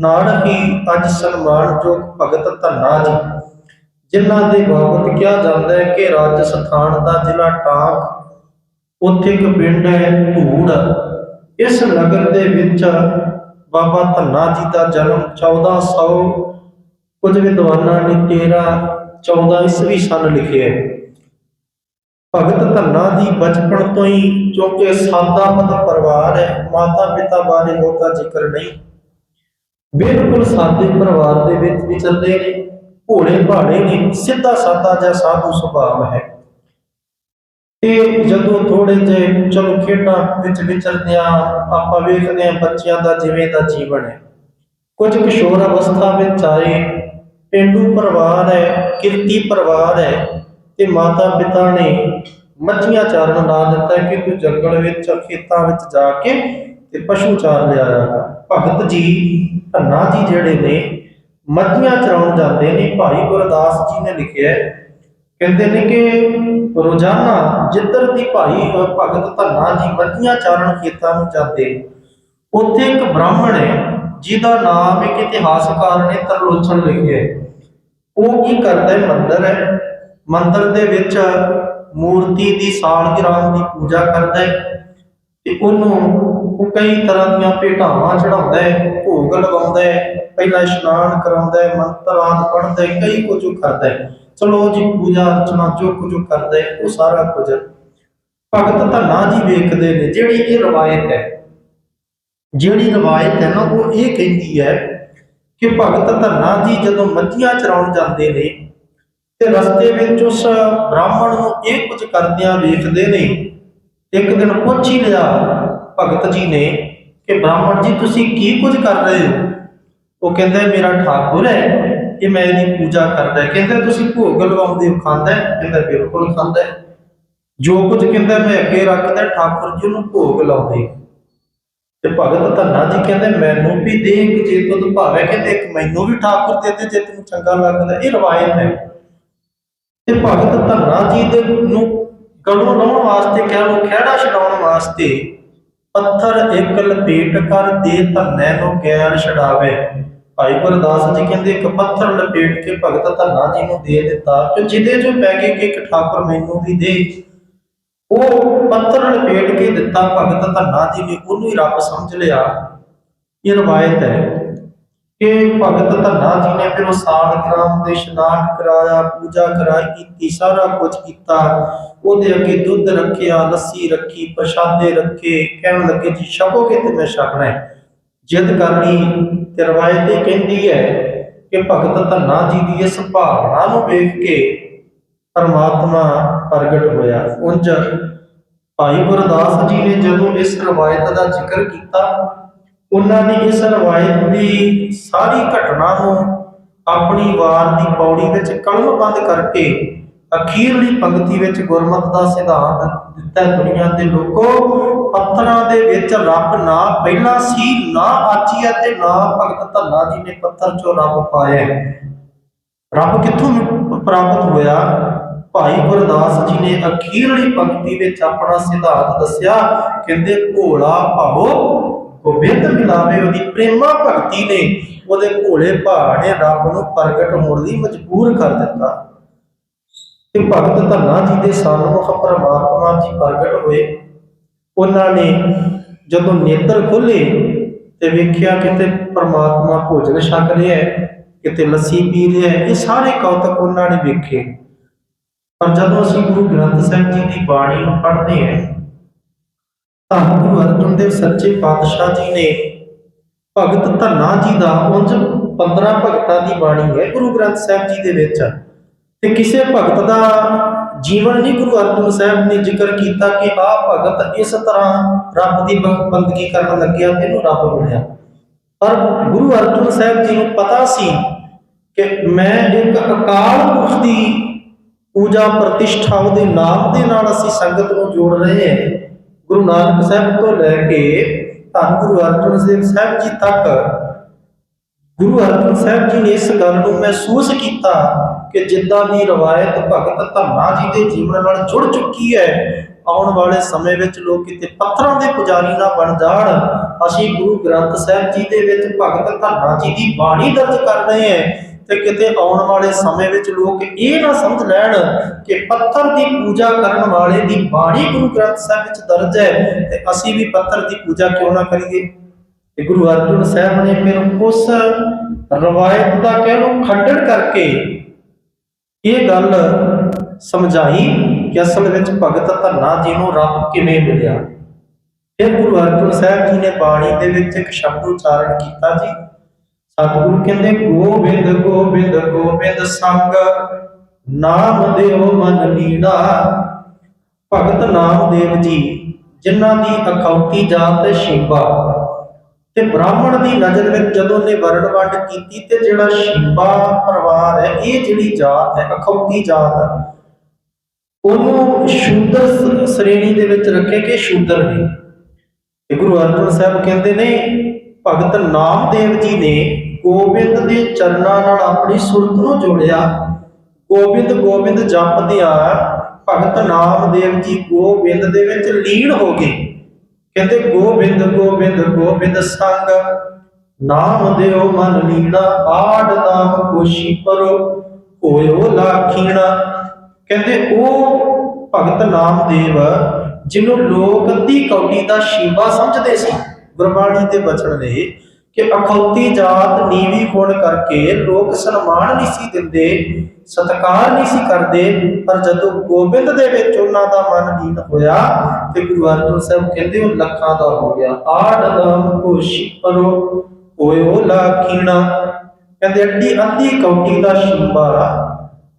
ਨਾਲ ਹੀ ਅੱਜ ਸਨਮਾਨਯੋਗ ਭਗਤ ਧੰਨਾ ਜੀ। ਜਿਨ੍ਹਾਂ ਦੇ ਬਾਬਤ ਕਿਹਾ ਜਾਂਦਾ ਹੈ ਕਿ ਰਾਜਸਥਾਨ ਦਾ ਜ਼ਿਲ੍ਹਾ ਟਾਕ ਉੱਥੇ ਇੱਕ ਪਿੰਡ ਹੈ ਧੂੜ। ਇਸ ਨਗਰ ਦੇ ਵਿੱਚ ਬਾਬਾ ਧੰਨਾ ਜੀ ਦਾ ਜਨਮ 1400 ਕੁਝ ਵਿਦਵਾਨਾਂ ਨੇ 13 14 ਈਸਵੀ ਸਨ ਲਿਖਿਆ ਹੈ। ਭਗਤ ਧੰਨਾ ਜੀ ਬਚਪਨ ਤੋਂ ਹੀ, ਕਿਉਂਕਿ ਸਾਦਾਪਤ ਪਰਿਵਾਰ ਹੈ ਮਾਤਾ ਪਿਤਾ ਬਾਰੇ ਬਹੁਤਾ ਜ਼ਿਕਰ ਨਹੀਂ। ਬਿਲਕੁਲ ਸਾਦੇ ਪਰਿਵਾਰ ਦੇ ਵਿੱਚ ਵਿਚਰਦੇ ਨੇ, ਭੋਲੇ ਭਾਲੇ ਨੇ, ਸਿੱਧਾ ਸਾਦਾ ਜਿਹਾ ਸਾਧੂ ਸੁਭਾਅ ਹੈ। ਤੇ ਜਦੋਂ ਥੋੜੇ ਜਿਹੇ, ਚਲੋ ਖੇਡਾਂ ਵਿੱਚ ਵਿਚਰਦੇ ਆ ਆਪਾਂ ਵੇਖਦੇ ਆ ਬੱਚਿਆਂ ਦਾ ਜਿਵੇਂ ਦਾ ਜੀਵਨ ਹੈ। ਕੁਝ ਕਿਸ਼ੋਰ ਅਵਸਥਾ ਵਿੱਚ ਆਏ, ਪਿੰਡੂ ਪਰਿਵਾਰ ਹੈ, ਕਿਰਤੀ ਪਰਿਵਾਰ ਹੈ, ਤੇ ਮਾਤਾ ਪਿਤਾ ਨੇ ਮੱਝੀਆਂ ਚਾਰਨ ਲਾ ਦਿੱਤਾ ਕਿ ਤੂੰ ਜੰਗਲ ਵਿੱਚ ਖੇਤਾਂ ਵਿੱਚ ਜਾ ਕੇ ਤੇ ਪਸ਼ੂ ਚਾਰ ਲਿਆਇਆ ਕਰ ਭਗਤ ਜੀ, ਧੰਨਾ ਜੀ ਜਿਹੜੇ ਨੇ ਮੱਝੀਆਂ ਚਰਾਉਣ ਜਾਂਦੇ ਨੇ। ਭਾਈ ਗੁਰਦਾਸ ਜੀ ਨੇ ਲਿਖਿਆ ਕਹਿੰਦੇ ਨੇ ਕਿ ਰੋਜ਼ਾਨਾ ਜਿੱਧਰ ਦੀ ਭਾਈ ਭਗਤ ਧੰਨਾ ਜੀ ਮੱਝੀਆਂ ਚਾਰਨ ਖੇਤਾਂ ਨੂੰ ਜਾਂਦੇ ਉੱਥੇ ਇੱਕ ਬ੍ਰਾਹਮਣ ਹੈ, ਜਿਹਦਾ ਨਾਮ ਇੱਕ ਇਤਿਹਾਸਕਾਰ ਨੇ ਤਰਲੋਚਨ ਲਿਖਿਆ ਉਹ ਕੀ ਕਰਦਾ ਹੈ? ਮੰਦਰ ਹੈ। ਮੰਦਰ ਦੇ ਵਿੱਚ ਮੂਰਤੀ ਦੀ ਸਾਲਗਿਰਾਹ ਦੀ ਪੂਜਾ ਕਰਦਾ ਹੈ ਤੇ ਉਹਨੂੰ ਉਹ ਕਈ ਤਰ੍ਹਾਂ ਦੀਆਂ ਭੇਟਾਵਾਂ ਚੜਾਉਂਦਾ ਹੈ, ਭੋਗ ਲਗਾਉਂਦਾ ਹੈ, ਪਹਿਲਾਂ ਇਸ਼ਨਾਨ ਕਰਾਉਂਦਾ ਹੈ, ਮੰਤਰ ਆਦਿ ਪੜ੍ਹਦਾ ਹੈ, ਕਈ ਕੁਝ ਕਰਦਾ ਹੈ। ਚਲੋ ਜੀ ਪੂਜਾ ਅਰਚਨਾ ਜੋ ਕੁਝ ਕਰਦਾ ਹੈ, ਉਹ ਸਾਰਾ ਕੁਝ ਭਗਤ ਧੰਨਾ ਜੀ ਵੇਖਦੇ ਨੇ, ਜਿਹੜੀ ਇਹ ਰਵਾਇਤ ਹੈ। ਜਿਹੜੀ ਰਵਾਇਤ ਹੈ ਨਾ, ਉਹ ਇਹ ਕਹਿੰਦੀ ਹੈ ਕਿ ਭਗਤ ਧੰਨਾ ਜੀ ਜਦੋਂ ਮੱਝੀਆਂ ਚਰਾਉਣ ਜਾਂਦੇ ਨੇ ਤੇ ਰਸਤੇ ਵਿੱਚ ਉਸ ਬ੍ਰਾਹਮਣ ਨੂੰ ਇਹ ਕੁਝ ਕਰਦਿਆਂ ਵੇਖਦੇ ਨੇ, ਇੱਕ ਦਿਨ ਪੁੱਛ ਹੀ ਲਿਆ ਭਗਤ ਜੀ ਨੇ ਕਿ ਬ੍ਰਾਹਮਣ ਜੀ, ਤੁਸੀਂ ਕੀ ਕੁਝ ਕਰ ਰਹੇ ਹੋ? ਉਹ ਕਹਿੰਦਾ, ਮੇਰਾ ਠਾਕੁਰ ਹੈ ਇਹ ਮੈਂ ਇਹਦੀ ਪੂਜਾ ਕਰਦਾ ਕਹਿੰਦਾ, ਤੁਸੀਂ ਭੋਗ ਲਵਾਉਂਦੇ ਹੋ, ਖਾਂਦਾ ਕਹਿੰਦਾ, ਬਿਲਕੁਲ ਖਾਂਦਾ ਜੋ ਕੁਝ ਕਹਿੰਦਾ, ਮੈਂ ਅੱਗੇ ਰੱਖਦਾ, ਠਾਕੁਰ ਜੀ ਨੂੰ ਭੋਗ ਲਾਉਂਦੇ। ਤੇ ਭਗਤ ਧੰਨਾ ਜੀ ਕਹਿੰਦੇ, ਮੈਨੂੰ ਵੀ ਦੇ ਇੱਕ ਜੇ ਤੁਧ ਭਾਵੇਂ ਕਹਿੰਦੇ, ਇੱਕ ਮੈਨੂੰ ਵੀ ਠਾਕੁਰ ਦੇ ਦੇ, ਜੇ ਤੈਨੂੰ ਚੰਗਾ ਲੱਗਦਾ, ਇਹ ਰਵਾਇਤ ਹੈ। ਤੇ ਭਗਤ ਧੰਨਾ ਜੀ ਦੇ ਨੂੰ ਗਲੋਂ ਲਾਉਣ ਵਾਸਤੇ, ਕਹਿ ਲੋ ਖਿਹੜਾ ਛਡਾਉਣ ਵਾਸਤੇ ਪੱਥਰ ਇੱਕ ਲਪੇਟ ਕਰ ਦੇ ਧੰਨੇ ਨੂੰ ਗੈਰ ਛਡਾਵੇ। ਭਾਈ ਗੁਰਦਾਸ ਜੀ ਕਹਿੰਦੇ, ਇੱਕ ਪੱਥਰ ਲਪੇਟ ਕੇ ਭਗਤ ਧੰਨਾ ਜੀ ਨੂੰ ਦੇ ਦਿੱਤਾ ਕਿ ਜਿਹਦੇ ਜੋ ਪੈ ਕੇ ਕਿ ਇੱਕ ਠਾਕੁਰ ਮੈਨੂੰ ਵੀ ਦੇ? ਉਹ ਪੱਥਰ ਲਪੇਟ ਕੇ ਦਿੱਤਾ, ਭਗਤ ਧੰਨਾ ਜੀ ਨੇ ਉਹਨੂੰ ਹੀ ਰੱਬ ਸਮਝ ਲਿਆ। ਇਹ ਰਵਾਇਤ ਹੈ। ਕਿ ਭਗਤ ਧੰਨਾ ਜੀ ਨੇ ਫਿਰ ਉਹ ਸਾਲਗ੍ਰਾਮ ਦੇ ਇਸ਼ਨਾਨ ਕਰਾਇਆ, ਪੂਜਾ ਕਰਾਈ, ਕੀਤੀ, ਸਾਰਾ ਕੁਝ ਕੀਤਾ। ਉਹਦੇ ਅੱਗੇ ਦੁੱਧ ਰੱਖਿਆ, ਲੱਸੀ ਰੱਖੀ, ਪ੍ਰਸ਼ਾਦੇ ਰੱਖੇ, ਕਹਿਣ ਲੱਗੇ, ਜੀ ਛਕੋਗੇ ਤੇ ਮੈਂ ਛਕਣਾ ਹੈ? ਜਿੱਦ ਕਰਨੀ ਤੇ ਰਵਾਇਤ ਇਹ ਕਹਿੰਦੀ ਹੈ ਕਿ ਭਗਤ ਧੰਨਾ ਜੀ ਦੀ ਇਸ ਭਾਵਨਾ ਨੂੰ ਵੇਖ ਕੇ ਪਰਮਾਤਮਾ ਪ੍ਰਗਟ ਹੋਇਆ। ਉੰਜ ਭਾਈ ਗੁਰਦਾਸ ਜੀ ਨੇ ਜਦੋਂ ਇਸ ਰਵਾਇਤ ਦਾ ਜ਼ਿਕਰ ਕੀਤਾ ਉਹਨਾਂ ਨੇ ਇਸ ਰਵਾਇਤ ਦੀ ਸਾਰੀ ਘਟਨਾ ਨੂੰ ਆਪਣੀ ਵਾਰ ਦੀ ਪੌੜੀ ਵਿੱਚ ਕਲਮਬੰਦ ਕਰਕੇ ਅਖੀਰਲੀ ਪੰਕਤੀ ਵਿੱਚ ਗੁਰਮਤਿ ਦਾ ਸਿਧਾਂਤ ਦਿੱਤਾ ਦੁਨੀਆ ਦੇ ਲੋਕੋ। ਪੱਥਰਾਂ ਦੇ ਵਿੱਚ ਰੱਬ ਨਾ ਪਹਿਲਾਂ ਸੀ, ਨਾ ਆਚੀ ਤੇ ਨਾ ਭਗਤ ਧੰਨਾ ਜੀ ਨੇ ਪੱਥਰ ਚੋਂ ਰੱਬ ਪਾਇਆ ਰੱਬ ਕਿੱਥੋਂ ਪ੍ਰਾਪਤ ਹੋਇਆ? ਭਾਈ ਗੁਰਦਾਸ ਜੀ ਨੇ ਅਖੀਰਲੀ ਪੰਕਤੀ ਵਿੱਚ ਆਪਣਾ ਸਿਧਾਂਤ ਦੱਸਿਆ, ਕਹਿੰਦੇ ਭੋਲਾ ਭਾਵੋ ਗੋਬਿੰਦ ਮਿਲਾਵੇ ਉਹਦੀ ਪ੍ਰੇਮਾ ਭਗਤੀ ਨੇ ਉਹਦੇ ਭੋਲੇ ਭਾਅ ਨੇ ਰੱਬ ਨੂੰ ਪ੍ਰਗਟ ਹੋਣ ਲਈ ਮਜਬੂਰ ਕਰ ਦਿੱਤਾ। ਤੇ ਭਗਤ ਧੰਨਾ ਜੀ ਦੇ ਸਨਮੁਖ ਪਰਮਾਤਮਾ ਜੀ ਪ੍ਰਗਟ ਹੋਏ। ਉਹਨਾਂ ਨੇ ਜਦੋਂ ਨੇਤਰ ਖੋਲੇ ਤੇ ਵੇਖਿਆ ਕਿਤੇ ਪਰਮਾਤਮਾ ਭੋਜਨ ਛਕ ਰਿਹਾ ਹੈ, ਕਿਤੇ ਲੱਸੀ ਪੀ ਰਿਹਾ ਹੈ, ਇਹ ਸਾਰੇ ਕੌਤਕ ਉਹਨਾਂ ਨੇ ਵੇਖੇ। ਪਰ ਜਦੋਂ ਅਸੀਂ ਗੁਰੂ ਗ੍ਰੰਥ ਸਾਹਿਬ ਜੀ ਦੀ ਬਾਣੀ ਨੂੰ ਪੜ੍ਹਦੇ ਹਾਂ ਤਾਂ ਗੁਰੂ ਅਰਜਨ ਦੇਵ ਸੱਚੇ ਪਾਤਸ਼ਾਹ ਜੀ ਨੇ ਭਗਤ ਧੰਨਾ ਜੀ ਦਾ ਉਂਝ 15 ਭਗਤਾਂ ਦੀ ਬਾਣੀ ਹੈ, ਗੁਰੂ ਗ੍ਰੰਥ ਸਾਹਿਬ ਜੀ ਦੇ ਵਿੱਚ। ਤੇ ਕਿਸੇ ਭਗਤ ਦਾ ਜੀਵਨ ਨਹੀਂ ਗੁਰੂ ਅਰਜਨ ਸਾਹਿਬ ਨੇ ਜ਼ਿਕਰ ਕੀਤਾ ਕਿ ਆਹ ਭਗਤ ਇਸ ਤਰ੍ਹਾਂ ਰੱਬ ਦੀ ਬੰ- ਬੰਦਗੀ ਕਰਨ ਲੱਗਿਆ ਤੇ ਇਹਨੂੰ ਰੱਬ ਮਿਲਿਆ। ਪਰ ਗੁਰੂ ਅਰਜਨ ਸਾਹਿਬ ਜੀ ਨੂੰ ਪਤਾ ਸੀ ਕਿ ਮੈਂ ਇੱਕ ਅਕਾਲ ਪੁਰਖ ਦੀ ਪੂਜਾ ਪ੍ਰਤਿਸ਼ਠਾ ਉਹਦੇ ਨਾਮ ਦੇ ਨਾਲ ਅਸੀਂ ਸੰਗਤ ਨੂੰ ਜੋੜ ਰਹੇ ਹਾਂ। ਗੁਰੂ ਨਾਨਕ ਸਾਹਿਬ ਤੋਂ ਲੈ ਕੇ ਧੰਨ ਗੁਰੂ ਅਰਜਨ ਦੇਵ ਸਾਹਿਬ ਜੀ ਤੱਕ, ਗੁਰੂ ਅਰਜਨ ਸਾਹਿਬ ਜੀ ਨੇ ਇਸ ਗੱਲ ਨੂੰ ਮਹਿਸੂਸ ਕੀਤਾ ਕਿ ਜਿੱਦਾਂ ਦੀ ਰਵਾਇਤ ਭਗਤ ਧੰਨਾ ਜੀ ਦੇ ਜੀਵਨ ਨਾਲ ਜੁੜ ਚੁੱਕੀ ਹੈ, ਆਉਣ ਵਾਲੇ ਸਮੇਂ ਵਿੱਚ ਲੋਕ ਕਿਤੇ ਪੱਥਰਾਂ ਦੇ ਪੁਜਾਰੀ ਨਾ ਬਣ ਜਾਣ। ਅਸੀਂ ਗੁਰੂ ਗ੍ਰੰਥ ਸਾਹਿਬ ਜੀ ਦੇ ਵਿੱਚ ਭਗਤ ਧੰਨਾ ਜੀ ਦੀ ਬਾਣੀ ਦਰਜ ਕਰ ਰਹੇ ਹਾਂ। ਤੇ ਕਿਤੇ ਆਉਣ ਵਾਲੇ ਸਮੇਂ ਵਿੱਚ ਲੋਕ ਇਹ ਨਾ ਸਮਝ ਲੈਣ ਕਿ ਪੱਥਰ ਦੀ ਪੂਜਾ ਕਰਨ ਵਾਲੇ ਦੀ ਬਾਣੀ ਗੁਰੂ ਗ੍ਰੰਥ ਸਾਹਿਬ ਵਿੱਚ ਦਰਜ ਹੈ ਤੇ ਅਸੀਂ ਵੀ ਪੱਥਰ ਦੀ ਪੂਜਾ ਕਿਉਂ ਨਾ ਕਰੀਏ? ਤੇ ਗੁਰੂ ਅਰਜਨ ਸਾਹਿਬ ਨੇ ਫਿਰ ਉਸ ਰਵਾਇਤ ਦਾ ਕਹਿ ਲਓ ਖੰਡਨ ਕਰਕੇ ਇਹ ਗੱਲ ਸਮਝਾਈ ਕਿ ਅਸਲ ਵਿੱਚ ਭਗਤ ਧੰਨਾ ਜੀ ਨੂੰ ਰੱਬ ਕਿਵੇਂ ਮਿਲਿਆ? ਫਿਰ ਗੁਰੂ ਅਰਜਨ ਸਾਹਿਬ ਜੀ ਨੇ ਬਾਣੀ ਦੇ ਵਿੱਚ ਇੱਕ ਸ਼ਬਦ ਉਚਾਰਨ ਕੀਤਾ ਜੀ ਸਤਿਗੁਰੂ ਕਹਿੰਦੇ, ਗੋਬਿੰਦ ਗੋਬਿੰਦ ਗੋਬਿੰਦ ਸੰਗ, ਨਾਮ ਦਿਓ ਮਨ ਲੀੜਾ। ਭਗਤ ਨਾਮਦੇਵ ਜੀ, ਜਿਨ੍ਹਾਂ ਦੀ ਅਖੌਤੀ ਜਾਤ ਹੈ ਤੇ ਬ੍ਰਾਹਮਣ ਦੀ ਨਜ਼ਰ ਵਿੱਚ ਜਦੋਂ ਨੇ ਵਰਣ ਵੰਡ ਕੀਤੀ ਤੇ ਜਿਹੜਾ ਸ਼ਿੰਬਾ ਪਰਿਵਾਰ ਹੈ, ਇਹ ਜਿਹੜੀ ਜਾਤ ਹੈ, ਅਖੌਤੀ ਜਾਤ ਹੈ, ਉਹਨੂੰ ਸ਼ੂਦਰ ਸ਼੍ਰੇਣੀ ਦੇ ਵਿੱਚ ਰੱਖੇ ਕਿ ਸ਼ੂਦਰ ਨੇ। ਤੇ ਗੁਰੂ ਅਰਜਨ ਸਾਹਿਬ ਕਹਿੰਦੇ ਨੇ, ਭਗਤ ਨਾਮਦੇਵ ਜੀ ਨੇ ਗੋਬਿੰਦ ਦੇ ਚਰਨਾਂ ਨਾਲ ਆਪਣੀ ਸੁਰਤ ਨੂੰ ਜੋੜਿਆ। ਗੋਬਿੰਦ ਗੋਬਿੰਦ ਜਪਦਿਆਂ ਭਗਤ ਨਾਮਦੇਵ ਜੀ ਗੋਬਿੰਦ ਦੇ ਵਿੱਚ ਲੀਨ ਹੋ ਗਏ। ਕਹਿੰਦੇ, ਗੋਬਿੰਦ ਗੋਬਿੰਦ ਗੋਬਿੰਦ ਸੰਗ, ਨਾਮ ਦਿਓ ਮਨ ਲੀਣਾ, ਆੜ ਨਾਮ ਕੋਸ਼ੀ ਪਰੋ, ਹੋਇਓ ਲਾਖੀਣਾ। ਕਹਿੰਦੇ, ਉਹ ਭਗਤ ਨਾਮਦੇਵ, ਜਿਹਨੂੰ ਲੋਕ ਅੱਧੀ ਕੌਡੀ ਦਾ ਸ਼ੀਵਾ ਸਮਝਦੇ ਸੀ ਗੁਰਬਾਣੀ ਦੇ ਬਚਣ ਨੇ ਕਿ ਅਖੌਤੀ ਜਾਤ ਨੀਵੀਂ ਗੁਣ ਕਰਕੇ ਲੋਕ ਸਨਮਾਨ ਨਹੀਂ ਸੀ ਦਿੰਦੇ, ਸਤਕਾਰ ਨਹੀਂ ਸੀ ਕਰਦੇ, ਪਰ ਜਦੋਂ ਗੋਬਿੰਦ ਦੇ ਵਿੱਚ ਉਹਨਾਂ ਦਾ ਮਨ ਲੀਨ ਹੋਇਆ, ਤੇ ਗੁਰੂ ਅਰਜਨ ਸਾਹਿਬ ਕਹਿੰਦੇ ਉਹ ਲੱਖਾਂ ਦਾ ਹੋ ਗਿਆ। ਆੜ ਨਾਮ ਕੋਸ਼ੀ ਪਰੋ, ਹੋਇਓ ਲਾਖੀਣਾ। ਕਹਿੰਦੇ ਅੱਡੀ ਅੱਧੀ ਕੌਡੀ ਦਾ ਸ਼ੀਵਾ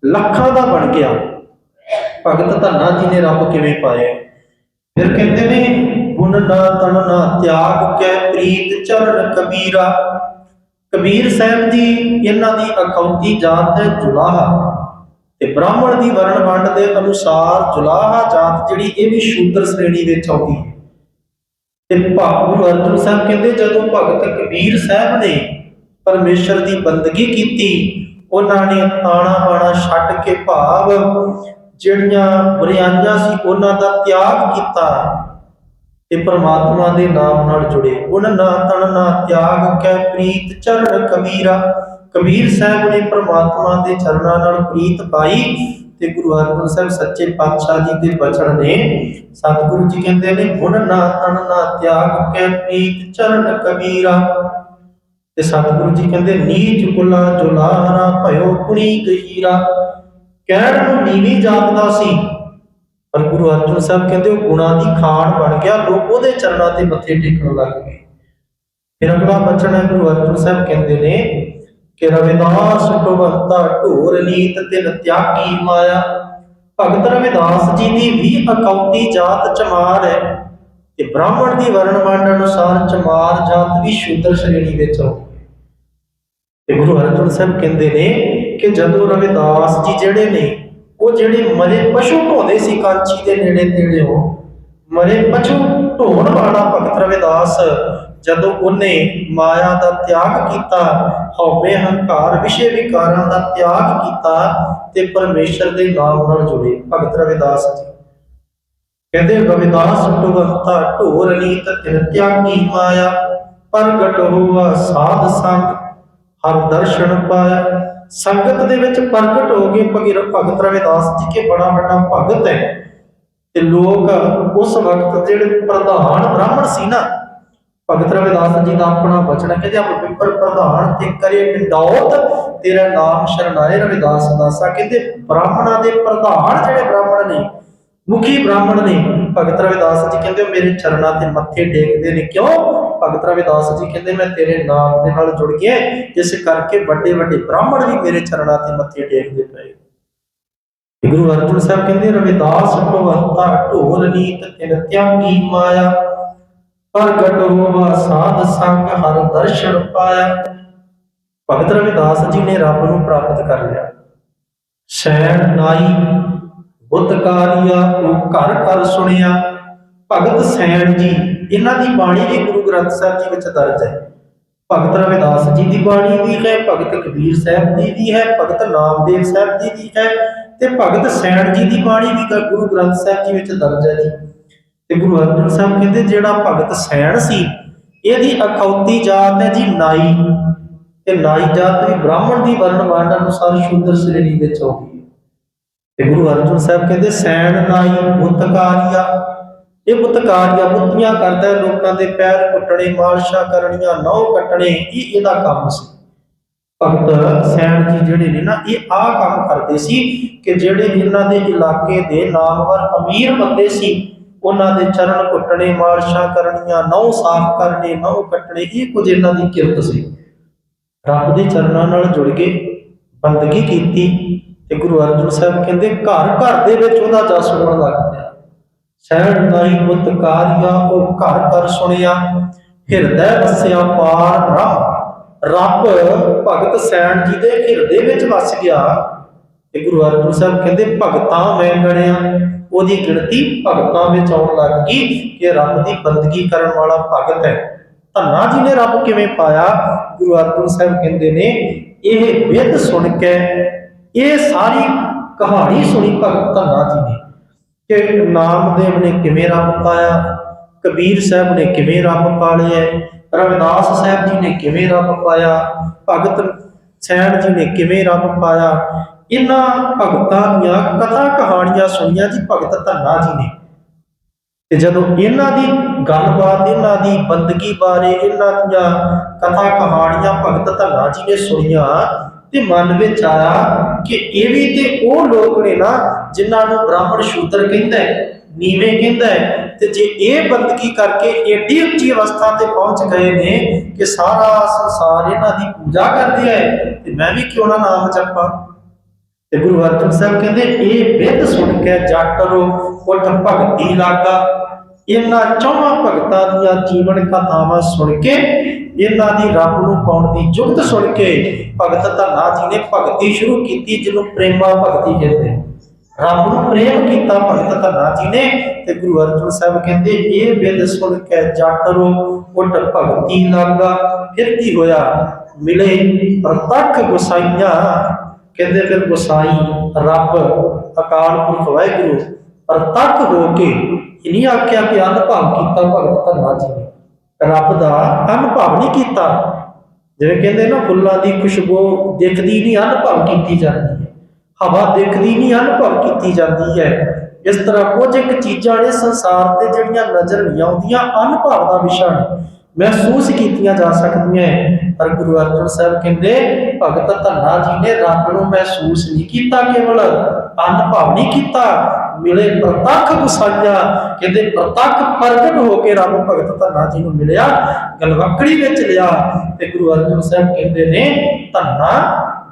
ਲੱਖਾਂ ਦਾ ਬਣ ਗਿਆ। ਭਗਤ ਧੰਨਾ ਜੀ ਨੇ ਰੱਬ ਕਿਵੇਂ ਪਾਏ? ਫਿਰ ਕਹਿੰਦੇ ਨੇ ਗੁਣ ਨਾ ਤਨ ਨਾ ਤਿਆਗ ਕੈ ਪ੍ਰੀਤ ਚਰਨ ਕਬੀਰਾ। ਕਬੀਰ ਸਾਹਿਬ ਜੀ, ਇਹਨਾਂ ਦੀ ਅਖੌਤੀ ਜਾਤ ਹੈ ਜੁਲਾਹਾ। ਤੇ ਬ੍ਰਾਹਮਣ ਦੀ ਵਰਣ ਵੰਡ ਦੇ ਅਨੁਸਾਰ ਜੁਲਾਹਾ ਜਾਤ ਜਿਹੜੀ, ਇਹ ਵੀ ਸ਼ੂਦਰ ਸ਼੍ਰੇਣੀ ਵਿੱਚ ਆਉਂਦੀ ਹੈ। ਤੇ ਗੁਰੂ ਅਰਜਨ ਸਾਹਿਬ ਕਹਿੰਦੇ, ਜਦੋਂ ਭਗਤ ਕਬੀਰ ਸਾਹਿਬ ਨੇ ਪਰਮੇਸ਼ਰ ਦੀ ਬੰਦਗੀ ਕੀਤੀ, ਉਹਨਾਂ ਨੇ ਤਾਣਾ ਬਾਣਾ ਛੱਡ ਕੇ ਭਾਵ ਜਿਹੜੀਆਂ ਬੁਰਾਈਆਂ ਸੀ, ਉਹਨਾਂ ਦਾ ਤਿਆਗ ਕੀਤਾ। ਤੇ ਪ੍ਰਮਾਤਮਾ ਦੇ ਨਾਮ ਨਾਲ ਜੁੜੇ। ਉਹਨਾਂ ਨਾ ਤਨ ਨਾ ਤਿਆਗ ਕੈ ਪ੍ਰੀਤ ਚਰਨ ਕਬੀਰਾ। ਕਬੀਰ ਸਾਹਿਬ ਨੇ ਪ੍ਰਮਾਤਮਾ ਦੇ ਚਰਨਾਂ ਨਾਲ ਪ੍ਰੀਤ ਪਾਈ ਤੇ ਗੁਰੂ ਅਰਜਨ ਸਾਹਿਬ ਸੱਚੇ ਪਾਤਸ਼ਾਹ ਜੀ ਦੇ ਬਚਨ ਨੇ ਸਤਿਗੁਰੂ ਜੀ ਕਹਿੰਦੇ ਨੇ, ਹੁਣ ਨਾ ਤਨ ਨਾ ਤਿਆਗ ਕੈ ਪ੍ਰੀਤ ਚਰਨ ਕਬੀਰਾ। ਤੇ ਸਤਿਗੁਰੂ ਜੀ ਕਹਿੰਦੇ, ਨੀਚ ਕੁਲਾ ਜੁਲਾਰਾ ਭਇਓ ਕੁਣੀ ਗਹੀਰਾ। ਕਹਿਣ ਨੂੰ ਨੀਵੀਂ ਜਾਪਦਾ ਸੀ। ਪਰ ਗੁਰੂ ਅਰਜਨ ਸਾਹਿਬ ਕਹਿੰਦੇ ਉਹ ਗੁਣਾ ਦੀ ਖਾਨ ਬਣ ਗਿਆ, ਲੋਕ ਉਹਦੇ ਚਰਨਾਂ ਤੇ ਮੱਥੇ ਟੇਕਣ ਲੱਗ ਗਏ। ਫਿਰ ਅਗਲਾ ਬਚਨ ਹੈ, ਗੁਰੂ ਅਰਜਨ ਸਾਹਿਬ ਕਹਿੰਦੇ ਨੇ ਕਿ ਰਵਿਦਾਸ ਭਗਵੰਤਾ ਢੋਰ ਨੀਤ ਤਿਨ ਤਿਆਗੀ ਮਾਇਆ, ਭਗਤ ਰਵਿਦਾਸ ਜੀ ਦੀ ਵੀ ਅਕੌਤੀ ਜਾਤ ਚਮਾਰ ਹੈ ਤੇ ਬ੍ਰਾਹਮਣ ਦੀ ਵਰਣ ਵੰਡ ਅਨੁਸਾਰ ਚਮਾਰ ਜਾਤ ਵੀ ਸ਼ੂਦਰ ਸ਼੍ਰੇਣੀ ਵਿੱਚ ਆਉਂਦੀ ਹੈ। ਤੇ ਗੁਰੂ ਅਰਜਨ ਸਾਹਿਬ ਕਹਿੰਦੇ ਨੇ ਕਿ ਜਦੋਂ ਰਵਿਦਾਸ ਜੀ ਜਿਹੜੇ ਨੇ ਉਹ ਜਿਹੜੇ ਮਰੇ ਪਸ਼ੂ ਢੋਦੇ ਸੀ ਕਾਂਚੀ ਦੇ ਨੇੜੇ ਤੇੜੇ ਉਹ, ਮਰੇ ਪਸ਼ੂ ਢੋਣ ਵਾਲਾ ਭਗਤ ਰਵਿਦਾਸ ਜਦੋਂ ਉਹਨੇ ਮਾਇਆ ਦਾ ਤਿਆਗ ਕੀਤਾ, ਹਉਮੈ ਹੰਕਾਰ ਵਿਸ਼ੇ ਵਿਕਾਰਾਂ ਦਾ ਤਿਆਗ ਕੀਤਾ ਤੇ ਪਰਮੇਸ਼ਰ ਦੇ ਨਾਮ ਨਾਲ ਜੁੜੇ ਭਗਤ ਰਵਿਦਾਸ ਜੀ। ਕਹਿੰਦੇ, ਰਵਿਦਾਸ ਭਗਵੰਤਾ ਢੋਰ ਤਿਨ ਤਿਆਗੀ ਮਾਇਆ, ਪ੍ਰਗਟ ਹੋਆ ਸਾਧ ਸੰਗ ਹਰ ਦਰਸ਼ਨ ਪਾਇਆ। ਸੰਗਤ ਦੇ ਵਿੱਚ ਪ੍ਰਗਟ ਹੋ ਗਏ ਭਗਿਰ ਭਗਤ ਰਵਿਦਾਸ ਜੀ ਕੇ ਬੜਾ ਵੱਡਾ ਭਗਤ ਹੈ। ਤੇ ਲੋਕ ਉਸ ਵਕਤ ਜਿਹੜੇ ਪ੍ਰਧਾਨ ਬ੍ਰਾਹਮਣ ਸੀ ਨਾ, ਭਗਤ ਰਵਿਦਾਸ ਜੀ ਦਾ ਆਪਣਾ ਬਚਨ ਹੈ ਕਹਿੰਦੇ ਆਪ ਪਿੰਪਰ ਪ੍ਰਧਾਨ ਤੇ ਕਰੇ ਡੰਡੌਤ ਤੇਰਾ ਨਾਮ ਸ਼ਰਨਾਏ ਰਵਿਦਾਸ ਦਾਸਾ। ਕਹਿੰਦੇ ਬ੍ਰਾਹਮਣਾਂ ਦੇ ਪ੍ਰਧਾਨ ਜਿਹੜੇ ਬ੍ਰਾਹਮਣ ਨੇ, ਮੁਖੀ ਬ੍ਰਾਹਮਣ ਨੇ, ਭਗਤ ਰਵਿਦਾਸ ਜੀ ਕਹਿੰਦੇ ਮੇਰੇ ਚਰਨਾਂ ਤੇ ਮੱਥੇ ਟੇਕਦੇ ਨੇ। ਕਿਉਂ? ਭਗਤ ਰਵਿਦਾਸ ਜੀ ਕਹਿੰਦੇ, ਮੈਂ ਤੇਰੇ ਨਾਮ ਦੇ ਨਾਲ ਜੁੜ ਗਿਆ ਜਿਸ ਕਰਕੇ ਵੱਡੇ ਵੱਡੇ ਬ੍ਰਾਹਮਣ ਵੀ ਮੇਰੇ ਚਰਨਾਂ ਤੇ ਮੱਥੇ ਟੇਕਦੇ ਪਏ ਗੁਰੂ ਅਰਜਨ ਸਾਹਿਬ ਕਹਿੰਦੇ, ਰਵਿਦਾਸ ਭਵੰਤਾ ਢੋਰ ਨੀਤ ਤਿਨ ਤਿਆਗੀ ਮਾਇਆ ਪ੍ਰਗਟ ਹੋਵਾ ਸਾਧ ਸੰਗ ਹਰ ਦਰਸ਼ਨ ਪਾਇਆ। ਭਗਤ ਰਵਿਦਾਸ ਜੀ ਨੇ ਰੱਬ ਨੂੰ ਪ੍ਰਾਪਤ ਕਰ ਲਿਆ। ਸੈਣ ਨਾਈ ਬੁੱਧਕਾਰੀਆ ਉਹ ਘਰ ਘਰ ਸੁਣਿਆ ਭਗਤ ਸੈਣ ਜੀ, ਇਹਨਾਂ ਦੀ ਬਾਣੀ ਵੀ ਗੁਰੂ ਗ੍ਰੰਥ ਸਾਹਿਬ ਜੀ ਵਿੱਚ ਦਰਜ ਹੈ। ਭਗਤ ਰਵਿਦਾਸ ਜੀ ਦੀ ਬਾਣੀ ਵੀ ਹੈ, ਭਗਤ ਕਬੀਰ ਸਾਹਿਬ ਦੀ ਹੈ, ਭਗਤ ਨਾਮਦੇਵ ਸਾਹਿਬ ਦੀ ਹੈ ਤੇ ਭਗਤ ਸੈਣ ਜੀ ਦੀ ਬਾਣੀ ਵੀ ਗੁਰੂ ਗ੍ਰੰਥ ਸਾਹਿਬ ਜੀ ਵਿੱਚ ਦਰਜ ਹੈ ਜੀ। ਤੇ ਗੁਰੂ ਅਰਜਨ ਸਾਹਿਬ ਕਹਿੰਦੇ ਜਿਹੜਾ ਭਗਤ ਸੈਣ ਸੀ, ਇਹਦੀ ਅਖੌਤੀ ਜਾਤ ਹੈ ਜੀ ਨਾਈ। ਤੇ ਨਾਈ ਜਾਤ ਵੀ ਬ੍ਰਾਹਮਣ ਦੀ ਵਰਣ ਵੰਡ ਅਨੁਸਾਰ ਸ਼ੂਦਰ ਸ਼੍ਰੇਣੀ ਵਿੱਚ ਆਉਂਦੀ ਹੈ। ਤੇ ਗੁਰੂ ਅਰਜਨ ਸਾਹਿਬ ਕਹਿੰਦੇ ਸੈਣ ਨਾਈ ਬੁੱਤਕਾਰੀਆ ਇਹ ਬੁੱਤਕਾਰੀਆ ਬੁੱਤੀਆਂ ਕਰਦਾ ਲੋਕਾਂ ਦੇ ਪੈਰ ਕੁੱਟਣੇ ਮਾਲਸ਼ਾ ਕਰਨੀਆਂ, ਨਹੁੰ ਕੱਟਣੇ, ਇਹ ਇਹਦਾ ਕੰਮ ਸੀ। ਭਗਤ ਸੈਣ ਜੀ ਜਿਹੜੇ ਨੇ ਨਾ, ਇਹ ਆਹ ਕੰਮ ਕਰਦੇ ਸੀ ਕਿ ਜਿਹੜੇ ਇਹਨਾਂ ਦੇ ਇਲਾਕੇ ਦੇ ਨਾਮਵਰ ਅਮੀਰ ਬੰਦੇ ਸੀ, ਉਹਨਾਂ ਦੇ ਚਰਨ ਕੁੱਟਣੇ ਮਾਲਸ਼ਾ ਕਰਨੀਆਂ, ਨਹੁੰ ਸਾਫ਼ ਕਰਨੇ, ਨਹੁੰ ਕੱਟਣੇ, ਇਹ ਕੁਝ ਇਹਨਾਂ ਦੀ ਕਿਰਤ ਸੀ। ਰੱਬ ਦੇ ਚਰਨਾਂ ਨਾਲ ਜੁੜ ਕੇ ਬੰਦਗੀ ਕੀਤੀ ਤੇ ਗੁਰੂ ਅਰਜਨ ਸਾਹਿਬ ਕਹਿੰਦੇ ਘਰ ਘਰ ਦੇ ਵਿੱਚ ਉਹਦਾ ਜਸ ਹੋਣ ਲੱਗ ਪਿਆ। ਸਹਿਣ ਨਾਈ ਮੁਤਕਾਰੀਆ ਉਹ ਘਰ ਘਰ ਸੁਣਿਆ। ਹਿਰਦੈ ਵਸਿਆ ਪਾਰ ਰੱਬ ਰੱਬ ਭਗਤ ਸੈਣ ਜੀ ਦੇ ਹਿਰਦੇ ਵਿੱਚ ਵਸ ਗਿਆ। ਤੇ ਗੁਰੂ ਅਰਜਨ ਸਾਹਿਬ ਕਹਿੰਦੇ, ਭਗਤਾਂ ਮੈਂ ਗਣਿਆ। ਉਹਦੀ ਗਿਣਤੀ ਭਗਤਾਂ ਵਿੱਚ ਆਉਣ ਲੱਗ ਗਈ ਕਿ ਰੱਬ ਦੀ ਬੰਦਗੀ ਕਰਨ ਵਾਲਾ ਭਗਤ ਹੈ। ਧੰਨਾ ਜੀ ਨੇ ਰੱਬ ਕਿਵੇਂ ਪਾਇਆ? ਗੁਰੂ ਅਰਜਨ ਸਾਹਿਬ ਕਹਿੰਦੇ ਨੇ, ਇਹ ਵਿਦ ਸੁਣ ਕੇ, ਇਹ ਸਾਰੀ ਕਹਾਣੀ ਸੁਣੀ ਭਗਤ ਧੰਨਾ ਜੀ ਨੇ। ਕਿ ਨਾਮਦੇਵ ਨੇ ਕਿਵੇਂ ਰੱਬ ਪਾਇਆ, ਕਬੀਰ ਸਾਹਿਬ ਨੇ ਕਿਵੇਂ ਰੱਬ ਪਾਲਿਆ ਰਵਿਦਾਸ ਸਾਹਿਬ ਜੀ ਨੇ ਕਿਵੇਂ ਰੱਬ ਪਾਇਆ, ਭਗਤ ਸੈਣ ਜੀ ਨੇ ਕਿਵੇਂ ਰੱਬ ਪਾਇਆ, ਇਹਨਾਂ ਭਗਤਾਂ ਦੀਆਂ ਕਥਾ ਕਹਾਣੀਆਂ ਸੁਣੀਆਂ ਜੀ ਭਗਤ ਧੰਨਾ ਜੀ ਨੇ। ਤੇ ਜਦੋਂ ਇਹਨਾਂ ਦੀ ਗੱਲਬਾਤ, ਇਹਨਾਂ ਦੀ ਬੰਦਗੀ ਬਾਰੇ, ਇਹਨਾਂ ਦੀਆਂ ਕਥਾ ਕਹਾਣੀਆਂ ਭਗਤ ਧੰਨਾ ਜੀ ਨੇ ਸੁਣੀਆਂ ਤੇ ਮਨ ਵਿੱਚ ਆਇਆ ਕਿ ਇਹ ਵੀ ਤੇ ਉਹ ਲੋਕ ਨੇ ਨਾ ਜਿਨ੍ਹਾਂ ਨੂੰ ਬ੍ਰਾਹਮਣ ਸ਼ੂਦਰ ਕਹਿੰਦਾ ਹੈ, ਨੀਵੇਂ ਕਹਿੰਦਾ ਹੈ, ਤੇ ਜੇ ਇਹ ਬੰਦਗੀ ਕਰਕੇ ਏਡੀ ਉੱਚੀ ਅਵਸਥਾ ਤੇ ਪਹੁੰਚ ਗਏ ਨੇ ਕਿ ਸਾਰਾ ਸੰਸਾਰ ਇਹਨਾਂ ਦੀ ਪੂਜਾ ਕਰਦੇ ਹੈ ਤੇ ਮੈਂ ਵੀ ਕਿਉਂ ਨਾ ਨਾਮ ਜਪਾਂ? ਤੇ ਗੁਰੂ ਅਰਜਨ ਸਾਹਿਬ ਕਹਿੰਦੇ, ਇਹ ਵਿਦ ਸੁਣ ਕੇ ਜੱਟ ਰੋ ਉੱਠ ਭਗਤੀ ਲਾਗਾ। ਇਹਨਾਂ ਚੌਵਾਂ ਭਗਤਾਂ ਦੀਆਂ ਜੀਵਨ ਕਥਾਵਾਂ ਸੁਣ ਕੇ, ਇਹਨਾਂ ਦੀ ਰੱਬ ਨੂੰ ਪਾਉਣ ਦੀ ਜੁਗਤ ਸੁਣ ਕੇ ਭਗਤ ਧੰਨਾ ਜੀ ਨੇ ਭਗਤੀ ਸ਼ੁਰੂ ਕੀਤੀ, ਜਿਹਨੂੰ ਪ੍ਰੇਮਾ ਭਗਤੀ ਕਹਿੰਦੇ ਰੱਬ ਨੂੰ ਪ੍ਰੇਮ ਕੀਤਾ ਭਗਤ ਧੰਨਾ ਜੀ ਨੇ ਤੇ ਗੁਰੂ ਅਰਜਨ ਸਾਹਿਬ ਕਹਿੰਦੇ, ਇਹ ਵਿਦ ਸੁਣ ਕੇ ਜੱਟ ਰੋ ਉੱਠ ਭਗਤੀ ਲਾਗਾ। ਫਿਰ ਕੀ ਹੋਇਆ? ਮਿਲੇ ਪ੍ਰਤੱਖ ਗੁਸਾਈਆਂ। ਕਹਿੰਦੇ ਫਿਰ ਗੁਸਾਈ, ਰੱਬ ਅਕਾਲ ਪੁਰਖ ਵਾਹਿਗੁਰੂ, ਪ੍ਰਤੱਖ ਹੋ ਕੇ ਨਹੀਂ ਆਖਿਆ ਕਿ ਅਨੁਭਵ ਕੀਤਾ, ਭਗਤ ਧੰਨਾ ਜੀ ਨੇ ਰੱਬ ਦਾ ਅਨੁਭਵ ਨਹੀਂ ਕੀਤਾ। ਜਿਵੇਂ ਕਹਿੰਦੇ ਨਾ, ਫੁੱਲਾਂ ਦੀ ਖੁਸ਼ਬੂ ਦਿਖਦੀ ਨਹੀਂ ਅਨੁਭਵ ਕੀਤੀ ਜਾਂਦੀ ਹੈ। ਹਵਾ ਦਿਖਦੀ ਨਹੀਂ ਅਨੁਭਵ ਕੀਤੀ ਜਾਂਦੀ ਹੈ। ਇਸ ਤਰ੍ਹਾਂ ਕੁਝ ਇੱਕ ਚੀਜ਼ਾਂ ਨੇ ਸੰਸਾਰ ਤੇ ਜਿਹੜੀਆਂ ਨਜ਼ਰ ਨਹੀਂ ਆਉਂਦੀਆਂ ਅਨੁਭਵ ਦਾ ਵਿਸ਼ਾ ਨੇ ਮਹਿਸੂਸ ਕੀਤੀਆਂ ਜਾ ਸਕਦੀਆਂ ਪਰ ਗੁਰੂ ਅਰਜਨ ਸਾਹਿਬ ਕਹਿੰਦੇ, ਭਗਤ ਧੰਨਾ ਜੀ ਨੇ ਰੱਬ ਨੂੰ ਮਹਿਸੂਸ ਨਹੀਂ ਕੀਤਾ, ਕੇਵਲ ਅਨੁਭਵ ਨਹੀਂ ਕੀਤਾ, ਮਿਲੇ ਪ੍ਰਤੱਖ ਗੁਸਾਈਆਂ। ਕਹਿੰਦੇ, ਪ੍ਰਤੱਖ ਪ੍ਰਗਟ ਹੋ ਕੇ ਰੱਬ ਭਗਤ ਧੰਨਾ ਜੀ ਨੂੰ ਮਿਲਿਆ ਗਲਵਕੜੀ ਵਿੱਚ ਲਿਆ। ਤੇ ਗੁਰੂ ਅਰਜਨ ਸਾਹਿਬ ਕਹਿੰਦੇ ਨੇ, ਧੰਨਾ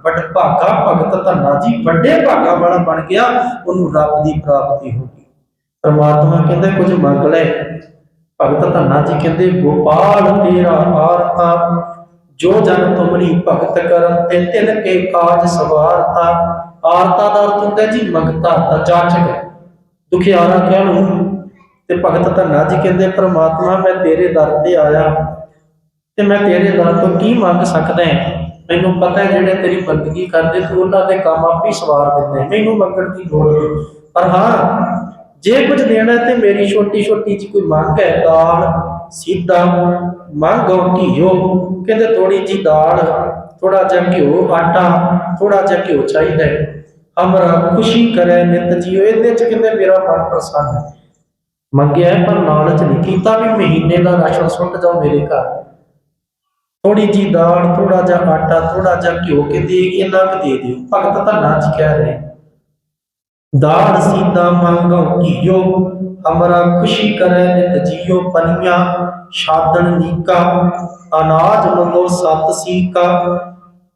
ਵੱਡ ਭਾਗਾ, ਭਗਤ ਧੰਨਾ ਜੀ ਵੱਡੇ ਭਾਗਾ ਵਾਲਾ ਬਣ ਗਿਆ, ਉਹਨੂੰ ਰੱਬ ਦੀ ਪ੍ਰਾਪਤੀ ਹੋ ਗਈ। ਪਰਮਾਤਮਾ ਕਹਿੰਦੇ, ਕੁਝ ਮੰਗ ਲੈ। ਭਗਤ ਧੰਨਾ ਜੀ ਕਹਿੰਦੇ, ਗੋਪਾਲ ਤੇਰਾ ਆਰਤਾ ਜੋ ਜਨ ਤੁਮਰੀ ਭਗਤ ਕਰਨ ਤੇ ਤਿਨ ਕੇ ਕਾਜ ਸਵਾਰਤਾ। ਆਰਤਾ ਦਾ ਅਰਥ ਹੁੰਦਾ ਜੀ, ਮੰਗਤਾ ਦਾ ਜਾਚਕ ਦੁਖਿਆਰਾ ਕਹਿ ਤੇ ਭਗਤ ਧੰਨਾ ਜੀ ਕਹਿੰਦੇ, ਪ੍ਰਮਾਤਮਾ, ਮੈਂ ਤੇਰੇ ਦਰ ਤੇ ਆਇਆ। ਤੇ ਮੈਂ ਤੇਰੇ ਦਰ ਤੋਂ ਕੀ ਮੰਗ ਸਕਦਾ ਹਾਂ? ਮੈਨੂੰ ਪਤਾ ਹੈ ਜਿਹੜੇ ਤੇਰੀ ਬੰਦਗੀ ਕਰਦੇ, ਤੂੰ ਉਹਨਾਂ ਦੇ ਕੰਮ ਆਪ ਹੀ ਸਵਾਰ ਦਿੰਦੇ। ਮੈਨੂੰ ਮੰਗਣ ਦੀ ਲੋੜ ਨਹੀਂ। ਪਰ ਹਾਂ ਜੇ ਕੁਝ ਦੇਣਾ ਤੇ ਮੇਰੀ ਛੋਟੀ ਛੋਟੀ ਜੀ ਕੋਈ ਮੰਗ ਹੈ, ਦਾਲ ਸਿੱਧਾ ਮੰਗੋ ਘਿਓ, ਕਹਿੰਦੇ ਥੋੜੀ ਜੀ ਦਾਲ ਥੋੜਾ ਜਿਹਾ ਘਿਓ, ਆਟਾ ਥੋੜਾ ਜਿਹਾ ਘਿਓ ਚਾਹੀਦਾ ਹੈ। ਹਮਰਾ ਖੁਸ਼ੀ ਕਰੇ ਨਿਤ ਜੀਓ, ਇਹਦੇ ਚ ਕਹਿੰਦੇ ਮੇਰਾ ਮਨ ਪ੍ਰਸੰਨ ਹੈ। ਮੰਗਿਆ ਪਰ ਲਾਲਚ ਨਹੀਂ, ਕੀਤਾ ਵੀ ਮਹੀਨੇ ਦਾ ਰਾਸ਼ਨ ਸੁੱਟ ਜਾਓ ਮੇਰੇ ਘਰ। ਥੋੜੀ ਜੀ ਦਾਲ ਥੋੜਾ ਜਿਹਾ ਆਟਾ ਥੋੜਾ ਜਿਹਾ ਘਿਓ, ਕਹਿੰਦੇ ਇਹਨਾਂ ਕੁ ਦੇ ਦਿਓ। ਭਗਤ ਧੰਨਾ ਜੀ ਕਹਿ ਰਹੇ। ਦਾਲ ਸੀਦਾ ਮੰਗੋ ਕੀਓ, ਹਮਰਾ ਖੁਸ਼ੀ ਕਰੇ ਨਿਤ ਜੀਓ ਪਨੀਆਂ ਸ਼ਾਦਨ ਨੀਕਾ, ਅਨਾਜ ਮੰਗੋ ਸਤ ਸੀਕਾ।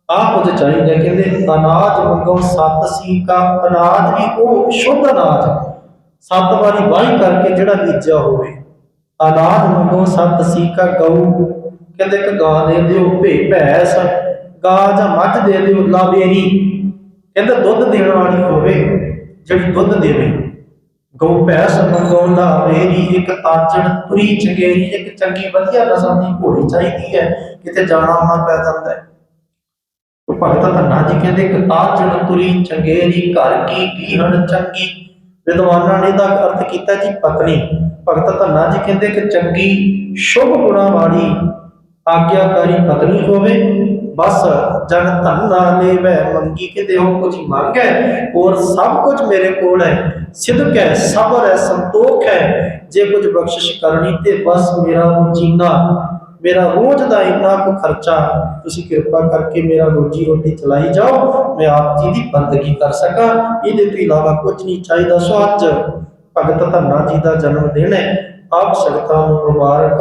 ਆ ਕੁਝ ਚਾਹੀਦਾ ਕਹਿੰਦੇ, ਅਨਾਜ ਮੰਗੋ ਸਤ ਸੀਕਾ, ਅਨਾਜ ਵੀ ਉਹ ਸ਼ੁੱਧ ਅਨਾਜ। ਸੱਤ ਵਾਰੀ ਵਾਹੀ ਕਰਕੇ ਜਿਹੜਾ ਬੀਜਿਆ ਹੋਵੇ, ਅਨਾਜ ਮੰਗੋ ਸਤ ਸੀਕਾ ਗਊ। ਕਹਿੰਦੇ, ਇੱਕ ਗਾਂ ਦੇ ਦਿਓ ਭੇ ਭੈਸ, ਗਾਂ ਜਾਂ ਮੱਝ ਦੇ ਦਿਓ, ਲਾਵੇਰੀ। ਕਹਿੰਦੇ, ਦੁੱਧ ਦੇਣ ਵਾਲੀ ਹੋਵੇ। ਜਿਹੜੀ ਦੁੱਧ ਦੇਵੇ। ਗਊ ਭੈਸ ਮੰਗੋ ਲਾਵੇਰੀ ਇੱਕ ਤਾਜਣ ਤੁਰੀ ਚੰਗੇਰੀ ਇੱਕ ਚੰਗੀ ਵਧੀਆ ਨਸਲ ਦੀ ਘੋੜੀ ਚਾਹੀਦੀ ਹੈ, ਕਿਤੇ ਜਾਣਾ ਆਉਣਾ ਪੈ ਜਾਂਦਾ ਹੈ। ਉਹ ਭਗਤ ਧੰਨਾ ਜੀ ਕਹਿੰਦੇ ਕਤਾਜਣ ਤੁਰੀ ਚੰਗੇਰੀ ਘਰ ਕੀ ਕੀਹਣ ਚੰਗੀ? ਵਿਦਵਾਨਾਂ ਨੇ ਦਾ ਅਰਥ ਕੀਤਾ ਜੀ, ਪਤਨੀ। ਭਗਤ ਧੰਨਾ ਜੀ ਕਹਿੰਦੇ ਕਿ ਚੰਗੀ, ਸ਼ੁਭ ਗੁਣਾ ਵਾਲੀ ਆਗਿਆਕਾਰੀ ਪਤਨੀ ਹੋਵੇ, ਬਸ ਜਨ ਧੰਨਾ ਲੈਵੈ ਮੰਗੀ ਕਹਿੰਦੇ ਉਹ ਕੁਝ ਮੰਗੈ ਔਰ ਸਭ ਕੁਝ ਮੇਰੇ ਕੋਲ ਹੈ। ਸਿਦਕ ਹੈ ਸਬਰ ਹੈ, ਸੰਤੋਖ ਹੈ। ਜੇ ਕੁਝ ਬਖਸ਼ਿਸ਼ ਕਰਨੀ ਤੇ ਬਸ ਮੇਰਾ ਰੋਜੀਨਾ, ਮੇਰਾ ਰੋਜ਼ ਦਾ ਇੰਨਾ ਕੁ ਖਰਚਾ, ਤੁਸੀਂ ਕਿਰਪਾ ਕਰਕੇ ਮੇਰਾ ਰੋਜੀ ਰੋਟੀ ਚਲਾਈ ਜਾਓ, ਮੈਂ ਆਪ ਜੀ ਦੀ ਬੰਦਗੀ ਕਰ ਸਕਾਂ। ਇਹਦੇ ਤੋਂ ਇਲਾਵਾ ਕੁਝ ਨਹੀਂ ਚਾਹੀਦਾ ਸੋ ਅੱਜ ਭਗਤ ਧੰਨਾ ਜੀ ਦਾ ਜਨਮ ਦਿਨ ਹੈ, ਆਪ ਸੰਗਤਾਂ ਨੂੰ ਮੁਬਾਰਕ